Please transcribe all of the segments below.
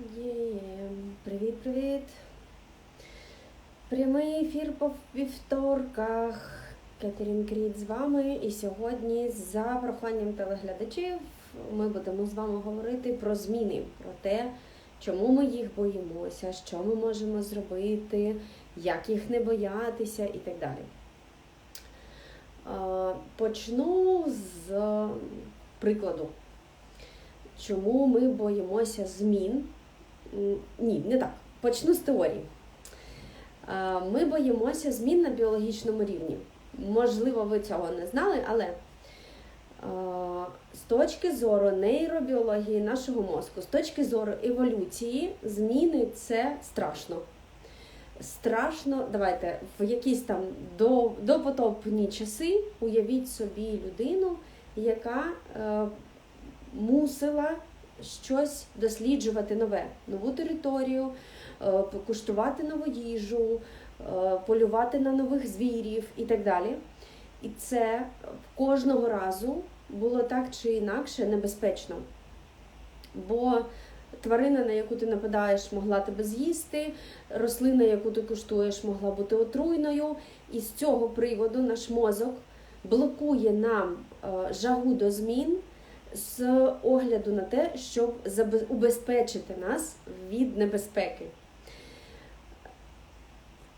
Є, привіт-привіт. Прямий ефір по вівторках. Кетерін Кріт з вами. І сьогодні, за проханням телеглядачів, ми будемо з вами говорити про зміни, про те, чому ми їх боїмося, що ми можемо зробити, як їх не боятися і так далі. Почну з прикладу. Чому ми боїмося змін? Ні, не так. Почну з теорії. Ми боїмося змін на біологічному рівні. Можливо, ви цього не знали, але з точки зору нейробіології нашого мозку, з точки зору еволюції, зміни це страшно. Страшно, давайте в якісь там допотопні часи уявіть собі людину, яка е, мусила щось досліджувати нове, нову територію, е, куштувати нову їжу, е, полювати на нових звірів і так далі. І це кожного разу було так чи інакше небезпечно. Бо тварина, на яку ти нападаєш, могла тебе з'їсти, рослина, яку ти куштуєш, могла бути отруйною. І з цього приводу наш мозок блокує нам е, жагу до змін з огляду на те, щоб убезпечити нас від небезпеки.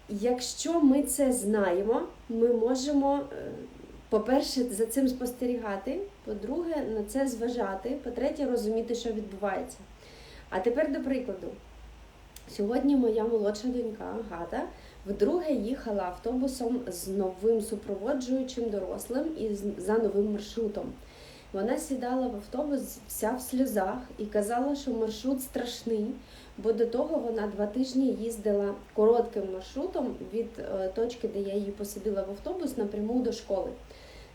Якщо ми це знаємо, ми можемо, е, по-перше, за цим спостерігати, по-друге, на це зважати, по-третє, розуміти, що відбувається. А тепер до прикладу. Сьогодні моя молодша донька Гата вдруге їхала автобусом з новим супроводжуючим дорослим і за новим маршрутом. Вона сідала в автобус вся в сльозах і казала, що маршрут страшний, бо до того вона два тижні їздила коротким маршрутом від е, точки, де я її посадила в автобус, напряму до школи.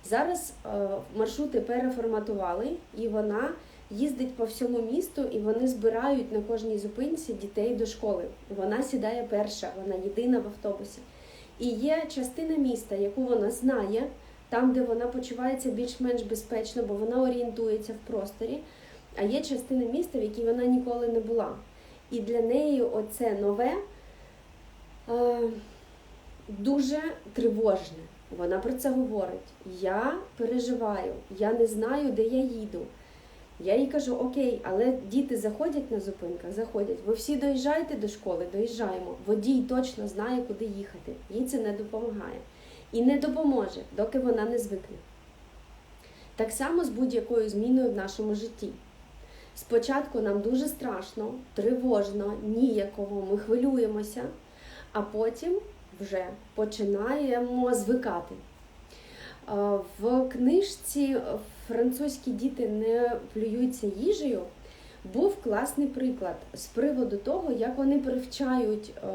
Зараз е, маршрути переформатували, і вона їздить по всьому місту, і вони збирають на кожній зупинці дітей до школи. Вона сідає перша, вона єдина в автобусі. І є частина міста, яку вона знає, там, де вона почувається більш-менш безпечно, бо вона орієнтується в просторі. А є частина міста, в якій вона ніколи не була. І для неї оце нове е, дуже тривожне. Вона про це говорить. Я переживаю, я не знаю, де я їду. Я їй кажу, окей, але діти заходять на зупинках, заходять. Ви всі доїжджаєте до школи, доїжджаємо. Водій точно знає, куди їхати. Їй це не допомагає. І не допоможе, доки вона не звикне. Так само з будь-якою зміною в нашому житті. Спочатку нам дуже страшно, тривожно, ніяково, ми хвилюємося, а потім вже починаємо звикати. В книжці Французькі діти не плюються їжею був класний приклад з приводу того, як вони привчають, е,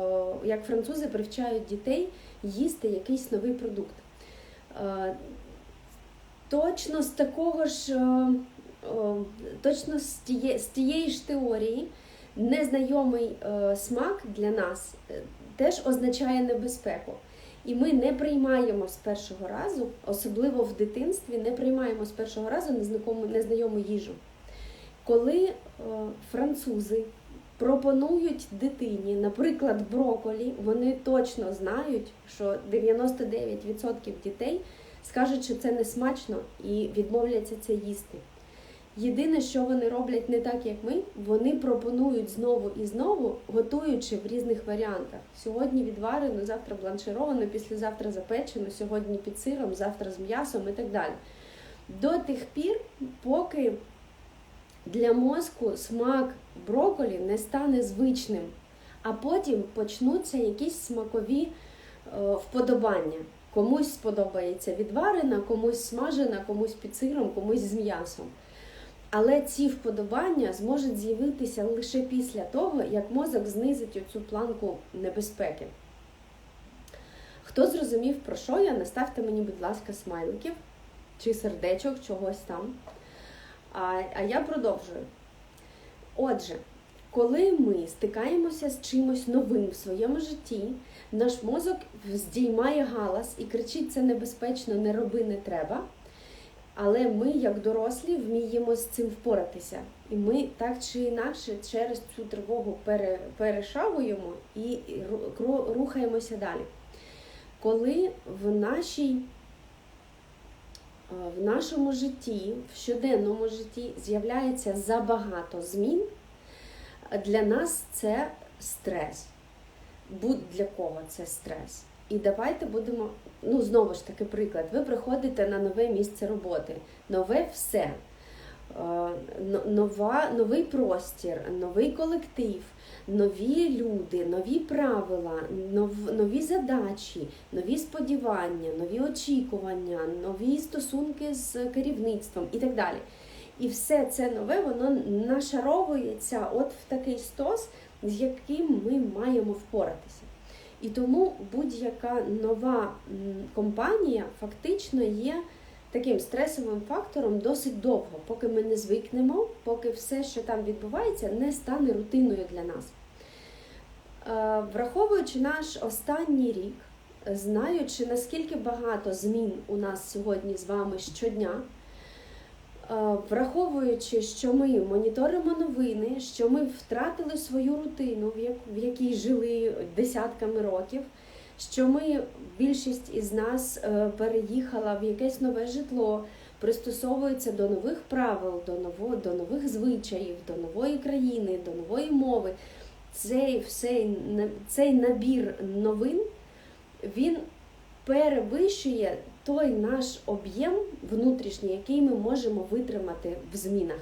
як французи привчають дітей їсти якийсь новий продукт. Е, Точно з такого ж, е, точно з тієї, з тієї ж теорії, незнайомий смак для нас теж означає небезпеку. І ми не приймаємо з першого разу, особливо в дитинстві, не приймаємо з першого разу незнайому їжу. Коли е, французи пропонують дитині, наприклад, броколі, вони точно знають, що 99% дітей скажуть, що це не смачно і відмовляться це їсти. Єдине, що вони роблять не так, як ми, вони пропонують знову і знову, готуючи в різних варіантах. Сьогодні відварено, завтра бланшировано, післязавтра запечено, сьогодні під сиром, завтра з м'ясом і так далі. До тих пір, поки для мозку смак броколі не стане звичним, а потім почнуться якісь смакові е, вподобання. Комусь сподобається відварена, комусь смажена, комусь під сиром, комусь з м'ясом. Але ці вподобання зможуть з'явитися лише після того, як мозок знизить оцю планку небезпеки. Хто зрозумів, про що я, наставте мені, будь ласка, смайликів чи сердечок, чогось там. А, а я продовжую. Отже, коли ми стикаємося з чимось новим в своєму житті, наш мозок здіймає галас і кричить: це небезпечно, не роби, не треба. Але ми, як дорослі, вміємо з цим впоратися. І ми так чи інакше через цю тривогу пере, перешагуємо і ру- ру- рухаємося далі. Коли в нашій в нашому житті, в щоденному житті з'являється забагато змін, для нас це стрес. Будь-для кого це стрес. І давайте будемо, ну знову ж таки, приклад. Ви приходите на нове місце роботи, нове все, Е, нова, новий простір, новий колектив, нові люди, нові правила, нов- нові задачі, нові сподівання, нові очікування, нові стосунки з керівництвом і так далі. І все це нове, воно нашаровується от в такий стос, з яким ми маємо впоратися. І тому будь-яка нова компанія фактично є таким стресовим фактором досить довго, поки ми не звикнемо, поки все, що там відбувається, не стане рутиною для нас. Е, Враховуючи наш останній рік, знаючи, наскільки багато змін у нас сьогодні з вами щодня, е, враховуючи, що ми моніторимо новини, що ми втратили свою рутину, в якій жили десятками років, що ми більшість із нас е, переїхала в якесь нове житло, пристосовується до нових правил, до ново, до нових звичаїв, до нової країни, до нової мови. Цей, всей, цей набір новин він перевищує той наш об'єм внутрішній, який ми можемо витримати в змінах.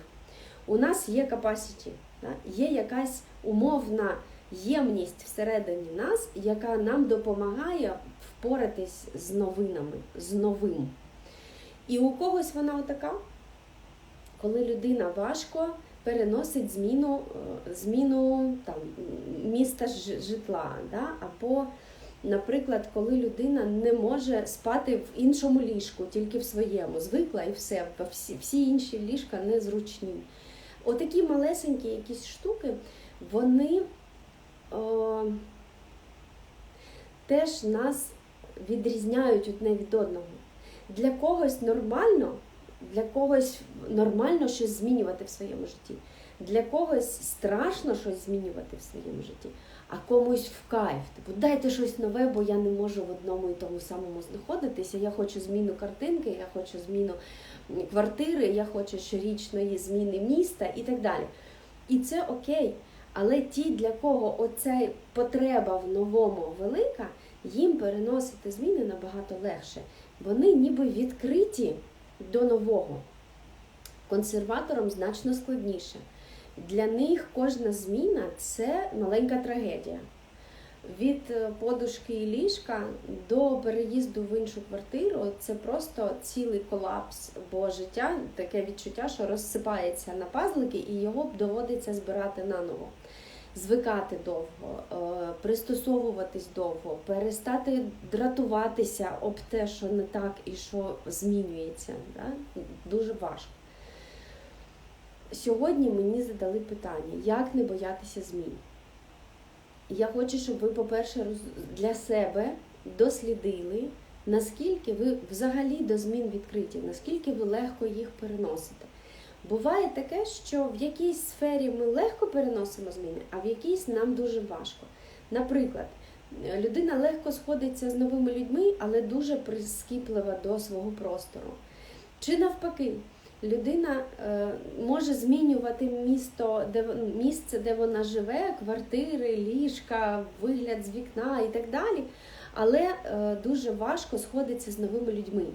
У нас є capacity, є якась умовна ємність всередині нас, яка нам допомагає впоратись з новинами, з новим. І у когось вона отака, коли людина важко переносить зміну, е, зміну там, міста житла, да? або, наприклад, коли людина не може спати в іншому ліжку, тільки в своєму, звикла і все, всі, всі інші ліжка незручні. Отакі малесенькі якісь штуки, вони о, теж нас відрізняють одне від одного. Для когось нормально, для когось нормально щось змінювати в своєму житті. Для когось страшно щось змінювати в своєму житті, а комусь в кайф. Типу, дайте щось нове, бо я не можу в одному і тому самому знаходитися. Я хочу зміну картинки, я хочу зміну квартири, я хочу щорічної зміни міста і так далі. І це окей. Але ті, для кого оця потреба в новому велика, їм переносити зміни набагато легше. Вони ніби відкриті до нового. Консерваторам значно складніше. Для них кожна зміна це маленька трагедія. Від е, подушки і ліжка до переїзду в іншу квартиру це просто цілий колапс, бо життя таке відчуття, що розсипається на пазлики, і його доводиться збирати наново. Звикати довго, е, пристосовуватись довго, перестати дратуватися об те, що не так і що змінюється. Да? Дуже важко. Сьогодні мені задали питання, як не боятися змін. Я хочу, щоб ви, по-перше, для себе дослідили, наскільки ви взагалі до змін відкриті, наскільки ви легко їх переносите. Буває таке, що в якійсь сфері ми легко переносимо зміни, а в якійсь нам дуже важко. Наприклад, людина легко сходиться з новими людьми, але дуже прискіплива до свого простору. Чи навпаки, людина е, може змінювати місто, де місце, де вона живе, квартири, ліжка, вигляд з вікна і так далі, але е, дуже важко сходиться з новими людьми.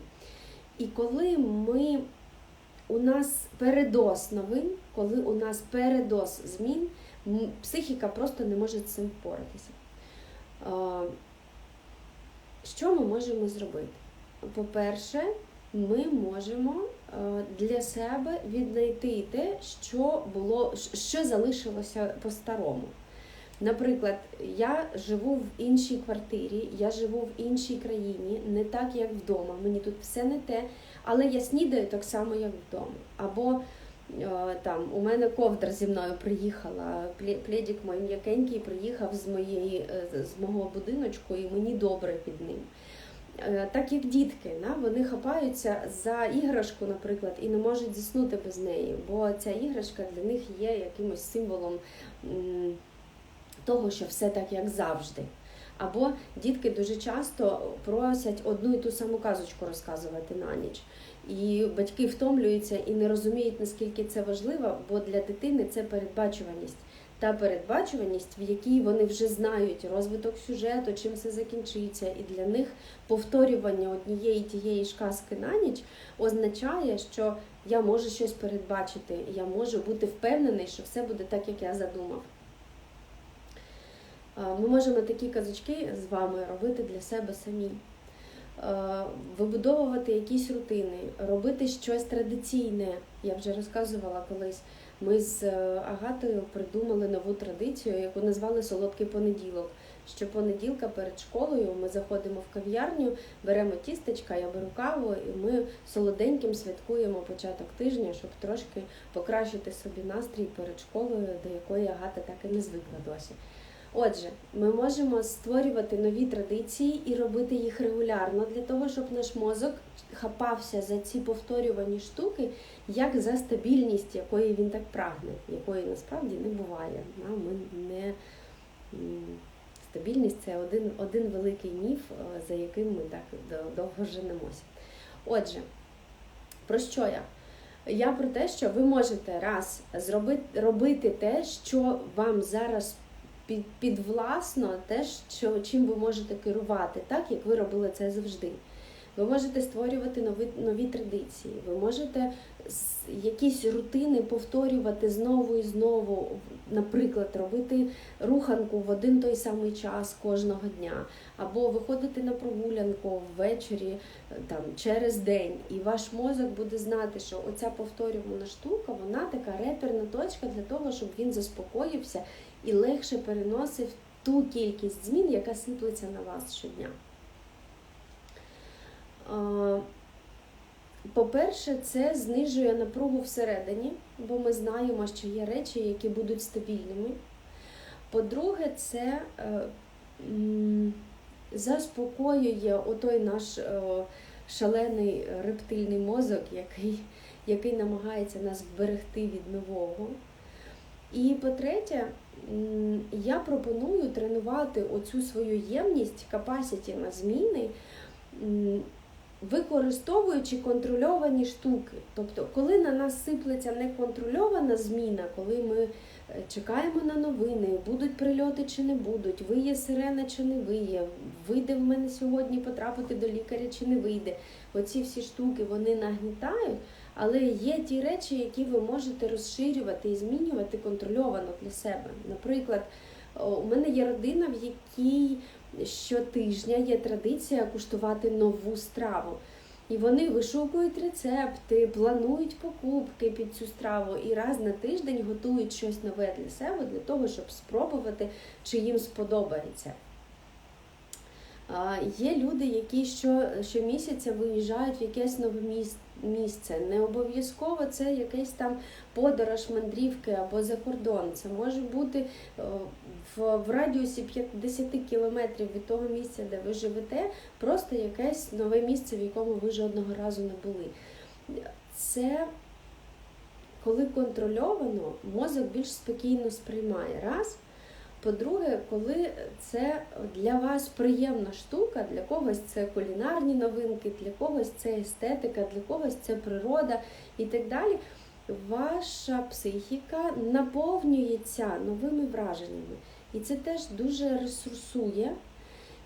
І коли ми у нас передос новин, коли у нас передос змін, психіка просто не може з цим впоратися. Е, Що ми можемо зробити? По-перше, ми можемо для себе віднайти те, що було, що залишилося по-старому. Наприклад, я живу в іншій квартирі, я живу в іншій країні, не так, як вдома. Мені тут все не те, але я снідаю так само, як вдома. Або е, там у мене ковдра зі мною приїхала, плє- плєдік мій м'якенький приїхав з моєї е, з мого будиночку, і мені добре під ним. Е, Так як дітки, вони хапаються за іграшку, наприклад, і не можуть заснути без неї, бо ця іграшка для них є якимось символом того, що все так, як завжди. Або дітки дуже часто просять одну і ту саму казочку розказувати на ніч. І батьки втомлюються і не розуміють, наскільки це важливо, бо для дитини це передбачуваність. Та передбачуваність, в якій вони вже знають розвиток сюжету, чим все закінчиться, і для них повторювання однієї тієї ж казки на ніч означає, що я можу щось передбачити, я можу бути впевнений, що все буде так, як я задумав. Е, Ми можемо такі казочки з вами робити для себе самі. Е, Вибудовувати якісь рутини, робити щось традиційне. Я вже розказувала колись. Ми з е, Агатою придумали нову традицію, яку назвали Солодкий понеділок. Що понеділка перед школою ми заходимо в кав'ярню, беремо тістечка, я беру каву, і ми солоденьким святкуємо початок тижня, щоб трошки покращити собі настрій перед школою, до якої Агата так і не звикла досі. Отже, ми можемо створювати нові традиції і робити їх регулярно для того, щоб наш мозок хапався за ці повторювані штуки, як за стабільність, якої він так прагне, якої насправді не буває. Ми не стабільність це один, один великий міф, е, за яким ми так до- довго женемося. Отже, про що я? Я про те, що ви можете раз зробити робити те, що вам зараз під, підвласно, те, що, чим ви можете керувати, так як ви робили це завжди. Ви можете створювати нові, нові традиції, ви можете якісь рутини повторювати знову і знову, наприклад, робити руханку в один той самий час кожного дня, або виходити на прогулянку ввечері там, через день, і ваш мозок буде знати, що оця повторювана штука, вона така реперна точка для того, щоб він заспокоївся і легше переносив ту кількість змін, яка сиплеться на вас щодня. По-перше, це знижує напругу всередині, бо ми знаємо, що є речі, які будуть стабільними. По-друге, це е, заспокоює отой наш е, шалений рептильний мозок, який, який намагається нас вберегти від нового. І по-третє, я пропоную тренувати оцю свою ємність, capacity на зміни, використовуючи контрольовані штуки. Тобто, коли на нас сиплеться неконтрольована зміна, коли ми е, чекаємо на новини, будуть прильоти чи не будуть, виє сирена чи не виє, вийде в мене сьогодні потрапити до лікаря чи не вийде. Оці всі штуки вони нагнітають. Але є ті речі, які ви можете розширювати і змінювати контрольовано для себе. Наприклад, у мене є родина, в якій щотижня є традиція куштувати нову страву. І вони вишукують рецепти, планують покупки під цю страву і раз на тиждень готують щось нове для себе, для того, щоб спробувати, чи їм сподобається. Є люди, які що, щомісяця виїжджають в якесь нове місце. Не обов'язково це якийсь там подорож, мандрівки або за кордон. Це може бути е, в, в радіусі 50 кілометрів від того місця, де ви живете, просто якесь нове місце, в якому ви жодного разу не були. Це коли контрольовано, мозок більш спокійно сприймає. Раз. По-друге, коли це для вас приємна штука, для когось це кулінарні новинки, для когось це естетика, для когось це природа і так далі, ваша психіка наповнюється новими враженнями. І це теж дуже ресурсує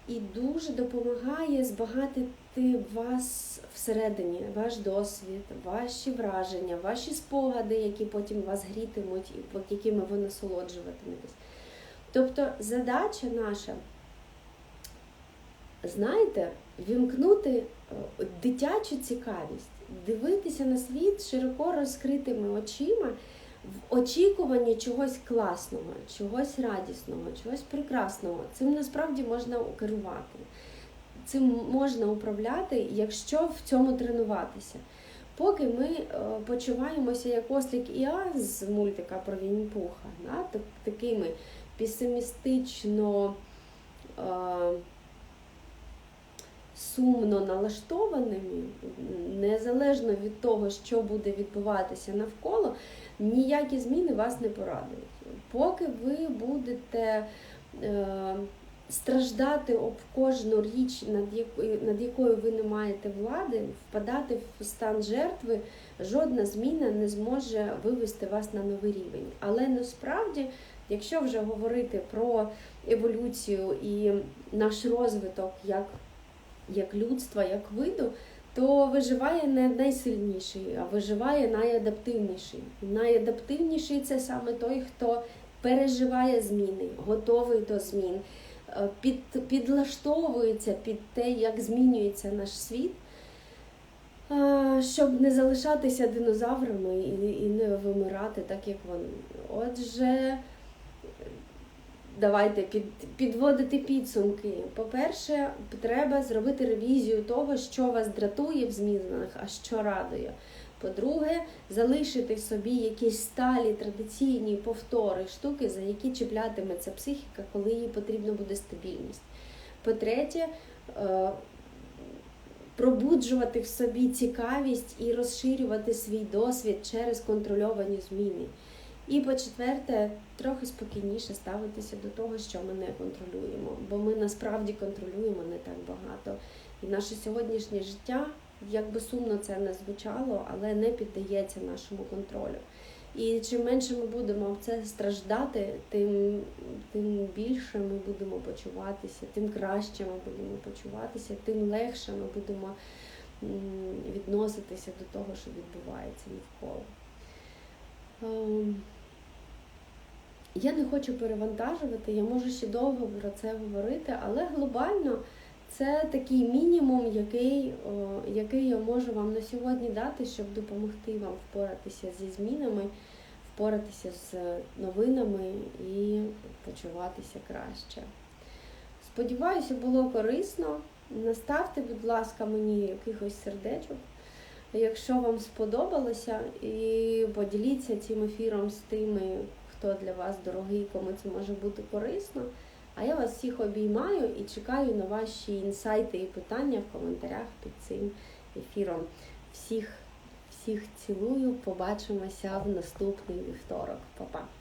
і дуже допомагає збагатити вас всередині, ваш досвід, ваші враження, ваші спогади, які потім вас грітимуть і якими ви насолоджуватиметесь. Тобто задача наша, знаєте, вімкнути е, дитячу цікавість, дивитися на світ широко розкритими очима в очікуванні чогось класного, чогось радісного, чогось прекрасного. Цим насправді можна керувати. Цим можна управляти, якщо в цьому тренуватися. Поки ми е, почуваємося як ослік Іа з мультика про Вінні-Пуха, да, так- такими песимістично е, сумно налаштованими, незалежно від того, що буде відбуватися навколо, ніякі зміни вас не порадують. Поки ви будете е, страждати об кожну річ, над якою, над якою ви не маєте влади, впадати в стан жертви, жодна зміна не зможе вивести вас на новий рівень. Але насправді, якщо вже говорити про еволюцію і наш розвиток як, як людства, як виду, то виживає не найсильніший, а виживає найадаптивніший. Найадаптивніший це саме той, хто переживає зміни, готовий до змін, е, під, підлаштовується під те, як змінюється наш світ, е, щоб не залишатися динозаврами і, і не вимирати так, як вони. Отже, давайте під, підводити підсумки. По-перше, треба зробити ревізію того, що вас дратує в змінах, а що радує. По-друге, залишити собі якісь сталі традиційні повтори, штуки, за які чіплятиметься психіка, коли їй потрібна буде стабільність. По-третє, е, пробуджувати в собі цікавість і розширювати свій досвід через контрольовані зміни. І по-четверте, трохи спокійніше ставитися до того, що ми не контролюємо, бо ми насправді контролюємо не так багато. І наше сьогоднішнє життя, як би сумно це не звучало, але не піддається нашому контролю. І чим менше ми будемо це страждати, тим, тим більше ми будемо почуватися, тим краще ми будемо почуватися, тим легше ми будемо відноситися до того, що відбувається навколо. Я не хочу перевантажувати, я можу ще довго про це говорити, але глобально це такий мінімум, який, о, який я можу вам на сьогодні дати, щоб допомогти вам впоратися зі змінами, впоратися з новинами і почуватися краще. Сподіваюся, було корисно. Наставте, будь ласка, мені якихось сердечок. Якщо вам сподобалося, і поділіться цим ефіром з тими, хто для вас дорогий, кому це може бути корисно. А я вас всіх обіймаю і чекаю на ваші інсайти і питання в коментарях під цим ефіром. Всіх, всіх цілую, побачимося в наступний вівторок. Па-па!